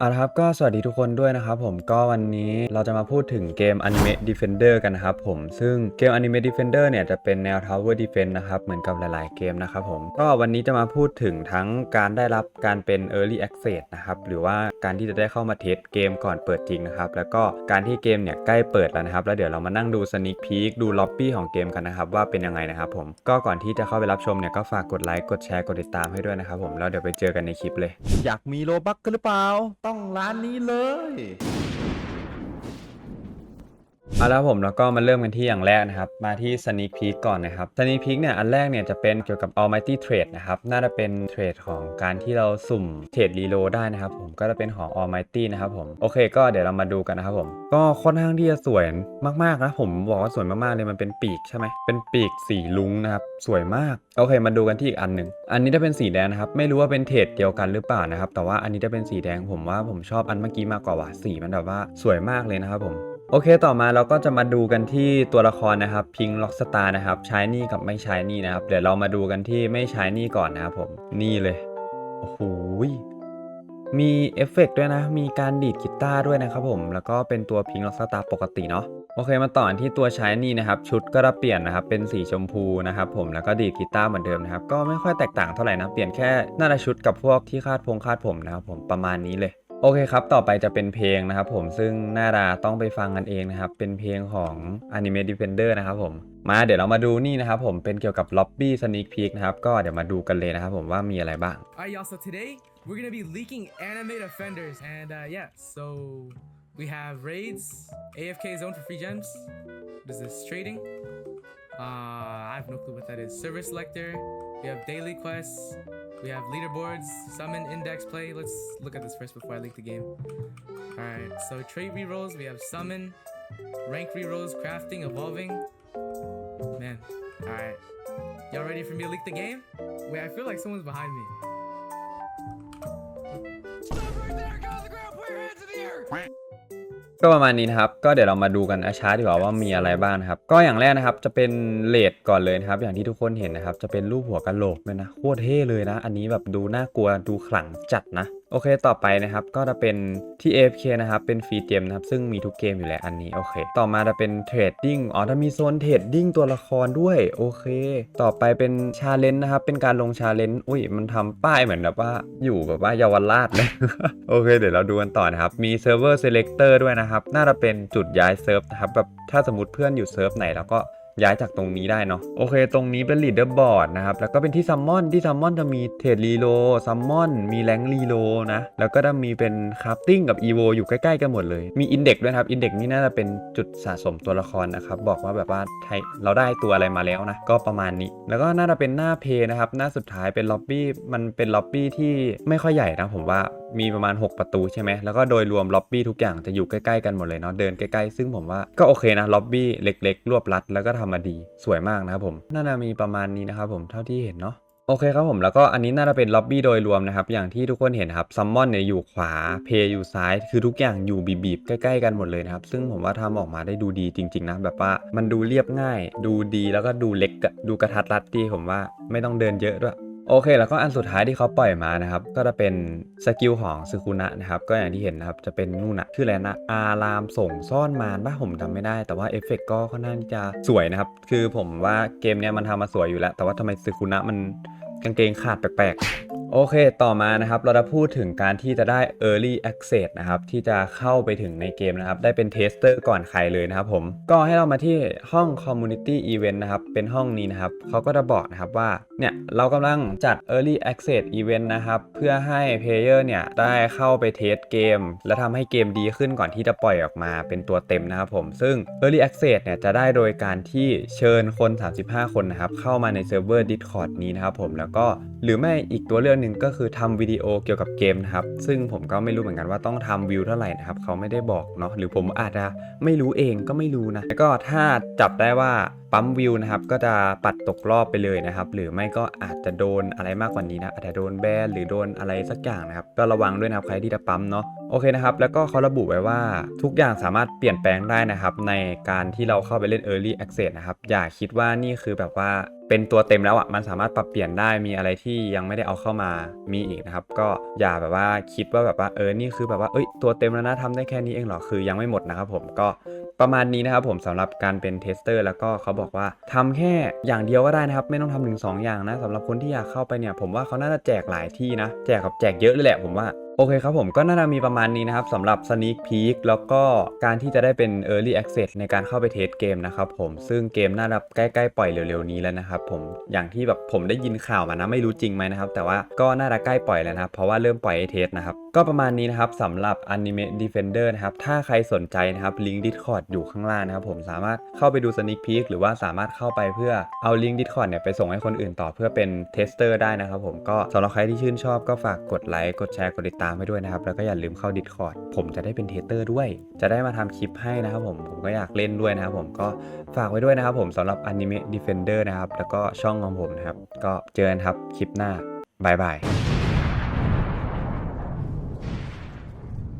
เอาละครับก็สวัสดีทุกคนด้วยนะครับผมก็วันนี้เราจะมาพูดถึงเกม Anime Defender กันนะครับผมซึ่งเกม Anime Defender เนี่ยจะเป็นแนว Tower Defense นะครับเหมือนกับหลายๆเกมนะครับผมก็วันนี้จะมาพูดถึงทั้งการได้รับการเป็น Early Access นะครับหรือว่าการที่จะได้เข้ามาเทสเกมก่อนเปิดจริงนะครับแล้วก็การที่เกมเนี่ยใกล้เปิดแล้วนะครับแล้วเดี๋ยวเรามานั่งดู Sneak Peek ดูล็อบบี้ของเกมกันนะครับว่าเป็นยังไงนะครับผมก็ก่อนที่จะเข้าไปรับชมเนี่ยก็ฝากกดไลค์กดแชร์กดติดตามให้ด้วยนะครับผมแล้วเดี๋ยวไปเจอกันในคลิปเลย อยากมีโลบักกันหรือเปล่าต้องร้านนี้เลย เอาละผมแล้วก็มาเริ่มกันที่อย่างแรกนะครับมาที่ Sneak Peek ก่อนนะครับ Sneak Peek เนี่ยอันแรกเนี่ยจะเป็นเกี่ยวกับ Almighty Trade นะครับน่าจะเป็นเทรดของการที่เราสุ่มเทรดรีโลได้นะครับผมก็จะเป็นของ Almighty นะครับผมโอเคก็เดี๋ยวเรามาดูกันนะครับผมก็ค่อนข้างที่จะสวยมากๆนะผมบอกว่าสวยมากๆเลยมันเป็นปีกใช่ไหมเป็นปีกสีลุงนะครับสวยมากโอเค มาดูกันที่อีกอันหนึ่งอันนี้จะเป็นสีแดงนะครับไม่รู้ว่าเป็นเทรดเดียวกันหรือเปล่านะครับแต่ว่าอันนี้จะเป็นสีแดงผมว่าผมชอบอันเมื่อกี้มากกว่าว่ะสีมันแบบว่าสวยมากเลยนะครับผม โอเคต่อมาเราก็จะมาดูกันที่ตัวละครนะครับพิงล็อกสตาร์นะครับใช้นี่กับไม่ใช้นี่นะครับ เดี๋ยวเรามาดูกันที่ไม่ใช้นี่ก่อนนะครับผมนี่เลยโอ้โหมีเอฟเฟกต์ด้วยนะ มีการดีดกีตาร์ด้วยนะครับผม แล้วก็เป็นตัวพิงล็อกสตาร์ปกติเนาะโอเคมาต่อนที่ตัวใช้นี่นะครับชุดก็จะเปลี่ยนนะครับเป็นสีชมพูนะครับผมแล้วก็ดีดกีตาร์เหมือนเดิมนะครับก็ไม่ค่อยแตกต่างเท่าไหร่นะเปลี่ยนแค่หน้าตาชุดกับพวกที่คาดพงคาดผมนะครับผมประมาณนี้เลย โอเคครับ ต่อไปจะเป็นเพลงนะครับผมซึ่งน่าดาต้องไปฟังกันเองนะครับ เป็นเพลงของ Anime Defender นะครับผม มาเดี๋ยวเรามาดูนี่นะครับผม เป็นเกี่ยวกับ Lobby Sneak Peek นะครับ ก็เดี๋ยวมาดูกันเลยนะครับผมว่ามีอะไรบ้าง Alright, y'all. So today we're gonna be leaking animate offenders, and uh, yeah, so we have raids, AFK zone for free gems. What is this trading? Uh, I have no clue what that is. Server selector. We have daily quests. We have leaderboards, summon, index, play. Let's look at this first before I leak the game. Alright, so trait rerolls. We have summon, rank rerolls, crafting, evolving. Man, alright. Y'all ready for me to leak the game? Wait, I feel like someone's behind me. ก็ประมาณนี้นะครับ ก็เดี๋ยวเรามาดูกันช้าๆดีกว่าว่ามีอะไรบ้างนะครับ ก็อย่างแรกนะครับจะเป็นเลดก่อนเลยนะครับ อย่างที่ทุกคนเห็นนะครับ จะเป็นรูปหัวกะโหลกเลยนะโคตรเท่เลยนะ อันนี้แบบดูน่ากลัวดูขลังจัดนะ โอเคต่อไปนะครับก็จะเป็นที่ AFK นะครับเป็นฟรีเกมนะครับซึ่งมีทุกเกมอยู่แล้วอันนี้โอเค ต่อมาจะเป็นเทรดดิ้งอ๋อถ้ามีโซนเทรดดิ้งตัวละครด้วยโอเค ต่อไปเป็นชาเลนจ์นะครับเป็นการลงชาเลนจ์อุ้ยมันทำป้ายเหมือนแบบว่าอยู่แบบว่าเยาวราชเลยโอเค เดี๋ยวเราดูกันต่อนะครับมีเซิร์ฟเวอร์เซเล c เตอร์ด้วยนะครับน่าจะเป็นจุดย้ายเซิร์ฟนะครับแบบถ้าสมมติเพื่อนอยู่เซิร์ฟไหนแล้วก็ ย้ายจากตรงนี้ได้เนาะโอเค ตรงนี้เป็นลีดเดอร์บอร์ดนะครับ แล้วก็เป็นที่ซัมมอนที่ซัมมอนจะมีเทรดรีโลซัมมอนมีแรงรีโลนะ แล้วก็จะมีเป็นคราฟติ้งกับอีโวอยู่ใกล้ๆกันหมดเลย มีอินเด็กด้วยครับอินเด็กนี่น่าจะเป็นจุดสะสมตัวละครนะครับ บอกว่าแบบว่าไทยเราได้ตัวอะไรมาแล้วนะ ก็ประมาณนี้ แล้วก็น่าจะเป็นหน้าเพย์นะครับ หน้าสุดท้ายเป็นล็อบบี้มันเป็นล็อบบี้ที่ไม่ค่อยใหญ่นะผมว่ามีประมาณ 6 ประตูใช่ไหมแล้วก็โดยรวมล็อบบี้ทุกอย่างจะอยู่ใกล้ๆกันหมดเลยเนาะเดินใกล้ๆซึ่งผมว่าก็โอเคนะล็อบบี้เล็กๆ รวบรัดแล้วก็ทำมาดีสวยมากนะครับผมน่าจะมีประมาณนี้นะครับผมเท่าที่เห็นเนาะโอเคครับผมแล้วก็อันนี้น่าจะเป็นล็อบบี้โดยรวมนะครับ อย่างที่ทุกคนเห็นครับซัมมอนเนี่ยอยู่ขวาเพย์อยู่ซ้าย คือทุกอย่างอยู่บีบๆใกล้ๆกันหมดเลยนะครับ ซึ่งผมว่าทำออกมาได้ดูดีจริง ๆ นะ แบบว่ามันดูเรียบง่าย ดูดีแล้วก็ดูเล็กดูกระทัดรัดดีผมว่าไม่ต้องเดินเยอะด้วย โอเค แล้วก็อันสุดท้ายที่เขาปล่อยมานะครับ ก็จะเป็นสกิลของซึคุนะนะครับ ก็อย่างที่เห็นนะครับ จะเป็นนู่นนะชื่ออะไรนะ อารามส่งซ่อนมารบ้าผมจำไม่ได้ แต่ว่าเอฟเฟกต์ก็ค่อนข้างจะสวยนะครับ คือผมว่าเกมเนี้ยมันทำมาสวยอยู่แล้ว แต่ว่าทำไมซึคุนะมันกางเกงขาดแปลกๆ โอเค ต่อมานะครับ เราจะพูดถึงการที่จะได้ Early Access นะครับ ที่จะเข้าไปถึงในเกมนะครับ ได้เป็นเทสเตอร์ก่อนใครเลยนะครับผม ก็ให้เรามาที่ห้อง Community Event นะครับ เป็นห้องนี้นะครับ เขาก็จะบอกนะครับว่า เนี่ย เรากำลังจัด Early Access Event นะครับ เพื่อให้เพลเยอร์เนี่ย ได้เข้าไปเทสเกม และทำให้เกมดีขึ้นก่อนที่จะปล่อยออกมาเป็นตัวเต็มนะครับผม ซึ่ง Early Access เนี่ย จะได้โดยการที่เชิญคน 35 คนนะครับ เข้ามาในเซิร์ฟเวอร์ Discord นี้นะครับผม แล้วก็หรือไม่อีกตัวเลือกหนึ่งก็คือทำวิดีโอเกี่ยวกับเกมนะครับ ซึ่งผมก็ไม่รู้เหมือนกันว่าต้องทำวิวเท่าไหร่นะครับเขาไม่ได้บอกเนาะหรือผมอาจจะไม่รู้เองก็ไม่รู้นะแล้วก็ถ้าจับได้ว่าปั๊มวิวนะครับก็จะปัดตกรอบไปเลยนะครับ หรือไม่ก็อาจจะโดนอะไรมากกว่านี้นะอาจจะโดนแบนหรือโดนอะไรสักอย่างนะครับก็ระวังด้วยนะครับใครที่จะปั๊มเนาะ โอเคนะครับ แล้วก็เขาระบุไว้ว่าทุกอย่างสามารถเปลี่ยนแปลงได้นะครับ ในการที่เราเข้าไปเล่น Early Access นะครับ อย่าคิดว่านี่คือแบบว่าเป็นตัวเต็มแล้วอะมันสามารถปรับเปลี่ยนได้มีอะไรที่ยังไม่ได้เอาเข้ามามีอีกนะครับ ก็อย่าแบบว่าคิดว่าแบบว่าเออนี่คือแบบว่าเอ้ยตัวเต็มแล้วนะทำได้แค่นี้เองเหรอคือยังไม่หมดนะครับผมก็ประมาณนี้นะครับผมสำหรับการเป็นเทสเตอร์แล้วก็เขาบอกว่าทำแค่อย่างเดียวก็ได้นะครับ ไม่ต้องทำถึงสองอย่างนะสำหรับคนที่อยากเข้าไปเนี่ยผมว่าเขาน่าจะแจกหลายที่นะ แจกกับแจกเยอะเลยแหละผมว่า โอเคครับผมก็น่าจะมีประมาณนี้นะครับสำหรับ Sneak Peek แล้วก็การที่จะได้เป็น Early Access ในการเข้าไปเทสเกมนะครับผมซึ่งเกมน่าจะใกล้ๆปล่อยเร็วๆนี้แล้วนะครับผมอย่างที่แบบผมได้ยินข่าวมานะไม่รู้จริงไหมนะครับแต่ว่าก็น่าจะใกล้ปล่อยแล้วนะครับเพราะว่าเริ่มปล่อยให้เทสนะครับก็ประมาณนี้นะครับสำหรับ Anime Defender นะครับถ้าใครสนใจนะครับลิงก์ Discord อยู่ข้างล่างนะครับผมสามารถเข้าไปดู Sneak Peek หรือว่าสามารถเข้าไปเพื่อเอาลิงก์ Discord เนี่ยไปส่งให้คนอื่นต่อเพื่อเป็นเทสเตอร์ได้นะครับผมก็สำหรับใครที่ชื่นชอบก็ฝากกดไลค์กดแชร์กดติดตามให้ด้วยนะครับ แล้วก็อย่าลืมเข้า Discord ผมจะได้เป็นเทสเตอร์ด้วย จะได้มาทำคลิปให้นะครับผม ผมก็อยากเล่นด้วยนะครับผมก็ฝากไว้ด้วยนะครับผมสำหรับ Anime Defender นะครับ แล้วก็ช่องของผมนะครับ ก็เจอกันครับคลิปหน้าบายบาย